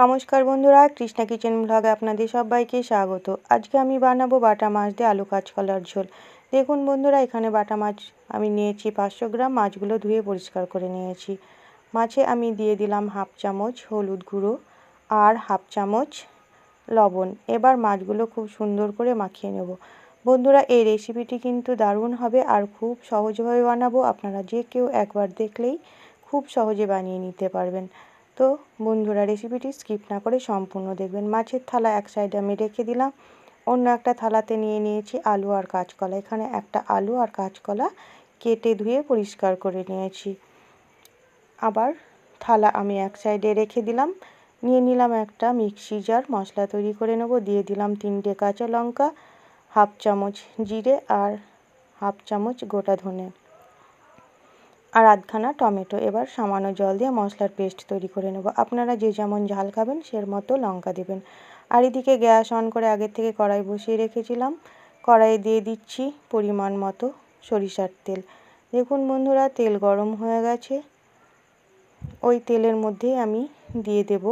নমস্কার বন্ধুরা, কৃষ্ণা কিচেন ব্লগে আপনাদের সবাইকে স্বাগত। আজকে আমি বানাবো বাটা মাছ দিয়ে আলু কাঁচকলার ঝোল। দেখুন বন্ধুরা, এখানে বাটা মাছ আমি নিয়েছি পাঁচশো গ্রাম, মাছগুলো ধুয়ে পরিষ্কার করে নিয়েছি। মাছে আমি দিয়ে দিলাম হাফ চামচ হলুদ গুঁড়ো আর হাফ চামচ লবণ। এবার মাছগুলো খুব সুন্দর করে মাখিয়ে নেব। বন্ধুরা, এই রেসিপিটি কিন্তু দারুণ হবে আর খুব সহজভাবে বানাবো। আপনারা যে কেউ একবার দেখলেই খুব সহজে বানিয়ে নিতে পারবেন। তো বন্ধুরা রেসিপিটি স্কিপ না করে সম্পূর্ণ দেখবেন। মাছের থালা এক সাইডে আমি রেখে দিলাম। অন্য একটা থালাতে নিয়ে নিয়েছি আলু আর কাঁচকলা। এখানে একটা আলু আর কাঁচকলা কেটে ধুয়ে পরিষ্কার করে নিয়েছি। আবার থালা আমি এক সাইডে রেখে দিলাম। নিয়ে নিলাম একটা মিক্সি জার মশলা তৈরি করে নেব। দিয়ে দিলাম তিনটে কাঁচা লঙ্কা, হাফ চামচ জিরে আর হাফ চামচ গোটা ধনে। আর আধখানা টমেটো। এবার সামান্য জল দিয়ে মশলার পেস্ট তৈরি করে নেব। আপনারা যে যেমন ঝাল খাবেন, সের মতো লঙ্কা দেবেন। আর এদিকে গ্যাস অন করে আগের থেকে কড়াই বসিয়ে রেখেছিলাম। কড়াইয়ে দিয়ে দিচ্ছি পরিমাণ মতো সরিষার তেল। দেখুন বন্ধুরা, তেল গরম হয়ে গেছে। ওই তেলের মধ্যে আমি দিয়ে দেব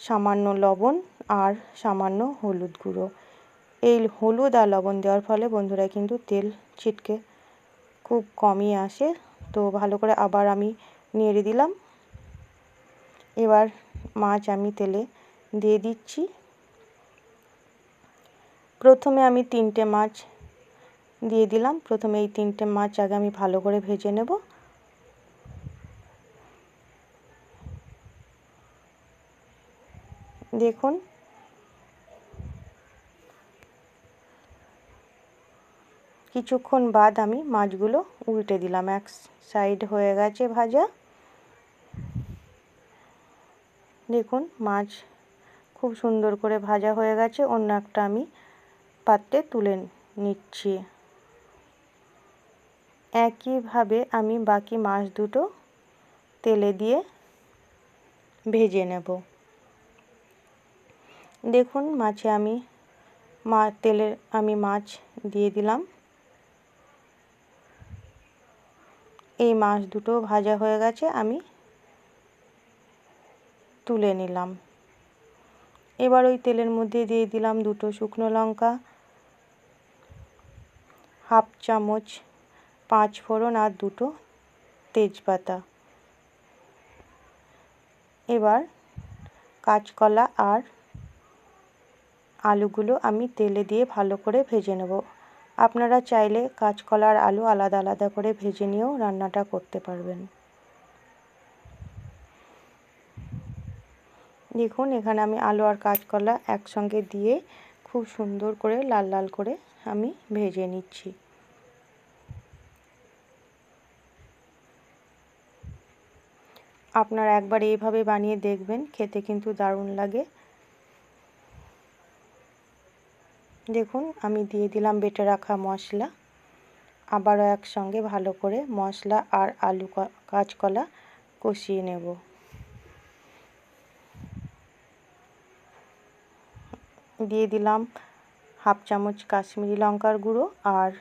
সামান্য লবণ আর সামান্য হলুদ গুঁড়ো। এই হলুদ আর লবণ দেওয়ার ফলে বন্ধুরা কিন্তু তেল ছিটকে খুব কমই আসে। তো ভালো করে আবার আমি নেড়ে দিলাম। এবার মাছ আমি তেলে দিয়ে দিচ্ছি। প্রথমে আমি তিনটে মাছ দিয়ে দিলাম। প্রথমে এই তিনটে মাছ আগে আমি ভালো করে ভেজে নেব। দেখুন কিছুক্ষণ বাদ আমি মাছগুলো উল্টে দিলাম। এক সাইড হয়ে গেছে ভাজা। দেখুন, মাছ খুব সুন্দর করে ভাজা হয়ে গেছে। অন্য একটা আমি পাত্রে তুলে নিচ্ছি। একইভাবে আমি বাকি মাছ দুটো তেলে দিয়ে ভেজে নেব। দেখুন, মাছে আমি মা তেলে আমি মাছ দিয়ে দিলাম। এই মাছ দুটো ভাজা হয়ে গেছে, আমি তুলে নিলাম। এবার ওই তেলের মধ্যে দিয়ে দিলাম দুটো শুকনো লঙ্কা, হাফ চামচ পাঁচ ফোড়ন আর দুটো তেজপাতা। এবার কাঁচকলা আর আলুগুলো আমি তেলে দিয়ে ভালো করে ভেজে নেব। আপনারা চাইলে কাঁচকলা আর আলু আলাদা আলাদা করে ভেজে নিয়েও রান্নাটা করতে পারবেন। দেখুন, এখানে আমি আলু আর কাঁচকলা একসঙ্গে দিয়ে খুব সুন্দর করে লাল লাল করে আমি ভেজে নিচ্ছি। আপনারা একবার এইভাবে বানিয়ে দেখবেন, খেতে কিন্তু দারুণ লাগে। দেখুন, আমি দিয়ে দিলাম বেটে রাখা মশলা। আবারও একসঙ্গে ভালো করে মশলা আর আলু কাঁচকলা কষিয়ে নেব। দিয়ে দিলাম হাফ চামচ কাশ্মীরি লঙ্কার গুঁড়ো আর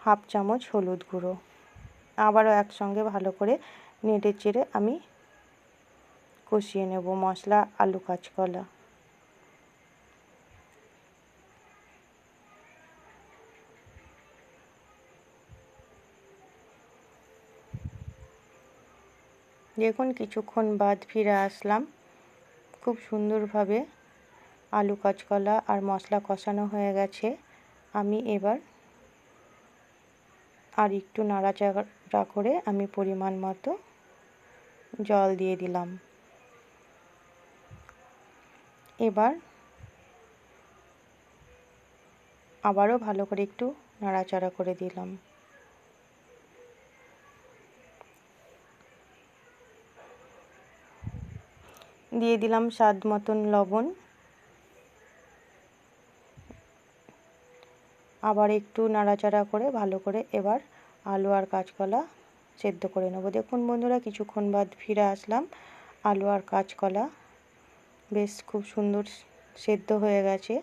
হাফ চামচ হলুদ গুঁড়ো। আবারও একসঙ্গে ভালো করে নেড়ে চেড়ে আমি কষিয়ে নেব মশলা, আলু, কাঁচকলা। দেখুন, কিছুক্ষণ বাদ ফিরে আসলাম। খুব সুন্দরভাবে আলু কাঁচকলা আর মশলা কষানো হয়ে গেছে। আমি এবার আর একটু নাড়াচাড়া করে আমি পরিমাণ মতো জল দিয়ে দিলাম। এবার আবারও ভালো করে একটু নাড়াচাড়া করে দিলাম। দিয়ে দিলাম স্বাদ মতন লবণ। আবার একটু নাড়াচাড়া করে ভালো করে এবার আলু আর কাঁচকলা সেদ্ধ করে নেব। দেখুন বন্ধুরা, কিছুক্ষণ বাদ ফিরে আসলাম। আলু আর কাঁচকলা বেশ খুব সুন্দর সেদ্ধ হয়ে গেছে।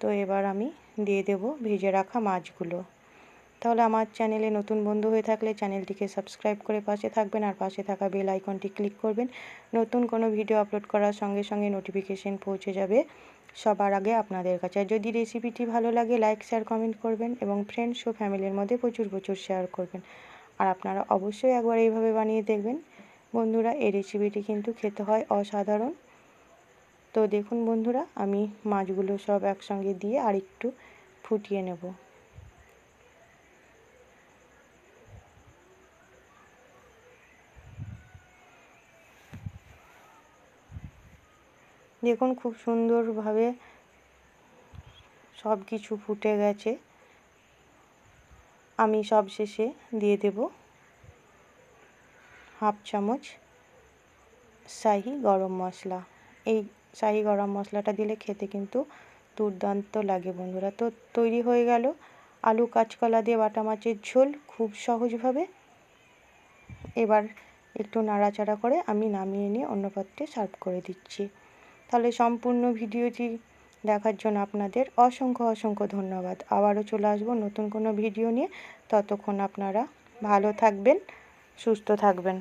তো এবার আমি দিয়ে দেব ভেজে রাখা মাছগুলো। তাহলে আমার চ্যানেলে নতুন বন্ধু হয়ে থাকলে চ্যানেলটিকে সাবস্ক্রাইব করে পাশে থাকবেন আর পাশে থাকা বেল আইকনটি ক্লিক করবেন। নতুন কোনো ভিডিও আপলোড করার সঙ্গে সঙ্গে নোটিফিকেশন পৌঁছে যাবে সবার আগে আপনাদের কাছে। আর যদি রেসিপিটি ভালো লাগে, লাইক শেয়ার কমেন্ট করবেন এবং ফ্রেন্ডস ও ফ্যামিলির মধ্যে প্রচুর প্রচুর শেয়ার করবেন। আর আপনারা অবশ্যই একবার এইভাবে বানিয়ে দেখবেন। বন্ধুরা, এই রেসিপিটি কিন্তু খেতে হয় অসাধারণ। তো দেখুন বন্ধুরা, আমি মাছগুলো সব একসঙ্গে দিয়ে আর একটু ফুটিয়ে নেব। দেখুন খুব সুন্দরভাবে সব কিছু ফুটে গেছে। আমি সব শেষে দিয়ে দেব হাফ চামচ শাহি গরম মশলা। এই শাহি গরম মশলাটা দিলে খেতে কিন্তু দুর্দান্ত লাগে বন্ধুরা। তো তৈরি হয়ে গেল আলু কাঁচকলা দিয়ে বাটা মাছের ঝোল খুব সহজভাবে। এবার একটু নাড়াচাড়া করে আমি নামিয়ে নিয়ে অন্য পাত্রে সার্ভ করে দিচ্ছি। তাহলে সম্পূর্ণ ভিডিওটি দেখার জন্য আপনাদের অসংখ্য অসংখ্য ধন্যবাদ। আবারও চলে আসব নতুন কোনো ভিডিও নিয়ে। ততক্ষণ আপনারা ভালো থাকবেন, সুস্থ থাকবেন।